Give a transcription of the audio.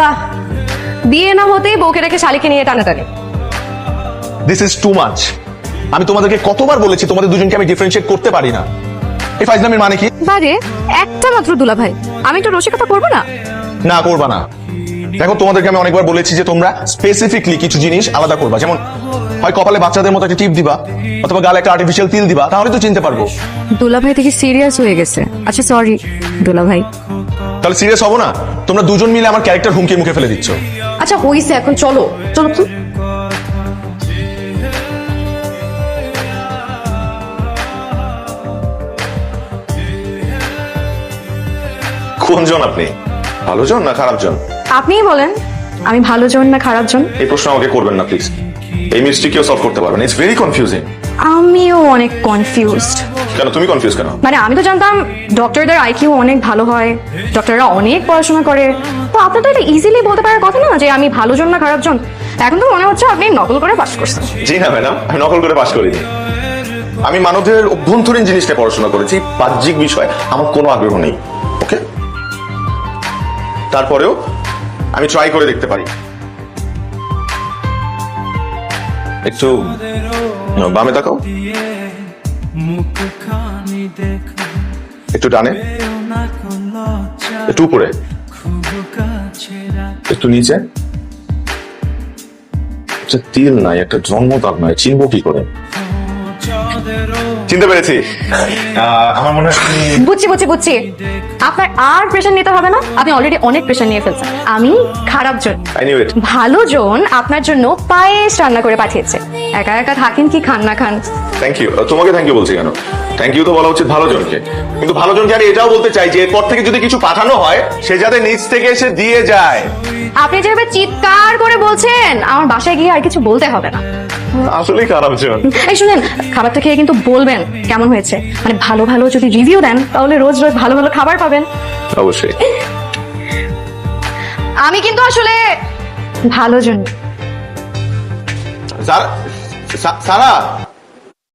বাহ বিয়ে না হতেই বউকে রেখে শালিকে নিয়ে টানাটানি। দিস ইজ টু মাচ আমি তোমাদেরকে কতবার বলেছি তোমাদের দুজনকে আমি ডিফারেন্সিয়েট করতে পারি না। এই ফাইজলামের মানে কি? বারে একটা মাত্র দুলা ভাই আমি একটু রসিকতা করব না? না করবা না। দেখো তোমাদেরকে আমি অনেকবার বলেছি যে তোমরা স্পেসিফিকলি কিছু জিনিস আলাদা করবা। যেমন হয় কপালে বাচ্চাদের মতো একটা টিপ দিবা অথবা গালে একটা আর্টিফিশিয়াল তিল দিবা তাহলে তো চিনতে পারব। দুলা ভাই দেখি সিরিয়াস হয়ে গেছে। আচ্ছা সরি দুলা ভাই তাহলে সিরিয়াস হব না? তোমরা দুজন মিলে আমার ক্যারেক্টার হুমকি মুখে ফেলে দিচ্ছ। আচ্ছা হইছে এখন চলো চলো। তো কোনজন আপনি? ভালো জন না খারাপ জন আপনিই বলেন আমি ভালো জন না খারাপ জন? এই প্রশ্ন আমাকে করবেন না প্লিজ এই মিস্ট্রি কেউ সলভ করতে পারবেন। ইটস ভেরি কনফিউজিং আমিও অনেক কনফিউজড কেন তুমি কনফিউজ কেন? মানে আমি তো জানতাম ডক্টরদের আইকিউ অনেক ভালো হয় ডক্টররা অনেক পড়াশোনা করে। তো আপনার তো এটা ইজিলি বলতে পারার কথা না যে আমি ভালো জন না খারাপ জন? এখন তো মনে হচ্ছে আপনি নকল করে পাস করছেন। জি না ম্যাডাম আমি নকল করে পাশ করিনি। আমি মানবের অভ্যন্তরীণ জিনিসটা পড়াশোনা করেছি বাহ্যিক বিষয় আমার কোনো আগ্রহ নেই ওকে তারপরেও আমি ট্রাই করে দেখতে পারি। একটু বামে তাকাও। একটু ডানে। একটু উপরে। একটু নিচে। একটা তিল নাই, একটা জন্মদাগ নাই, চিনবো কি করে? চিনতে পেরেছি। আমার মনে হয় বুঝছি বুঝছি বুঝছি। আপনার আর প্রেশার নিতে হবে না। আপনি অলরেডি অনেক প্রেশার নিয়ে ফেলছেন। আমি খারাপ জন. ভালো জন আপনার জন্য পায়েস রান্না করে পাঠিয়েছে। একা একা থাকেন কি খান না খান? থ্যাংক ইউ তোমাকে থ্যাংক ইউ বলছি কেন? থ্যাংক ইউ তো বলা উচিত ভালো জনকে। কিন্তু ভালো জনকে আমি এটাও বলতে চাই যে এরপর থেকে যদি কিছু পাঠানো হয় সে যাতে নিচ থেকে এসে দিয়ে যায়। আপনি যেভাবে চিৎকার করে বলছেন আমার বাসায় গিয়ে আর কিছু বলতে হবে না। আসলেই খারাপ জন। এই শুনেন খাবারটা খেয়ে কিন্তু বলবেন কেমন হয়েছে। মানে ভালো ভালো যদি রিভিউ দেন তাহলে রোজ রোজ ভালো ভালো খাবার পাবেন। অবশ্যই। আমি কিন্তু আসলে ভালো জন। সারা সারা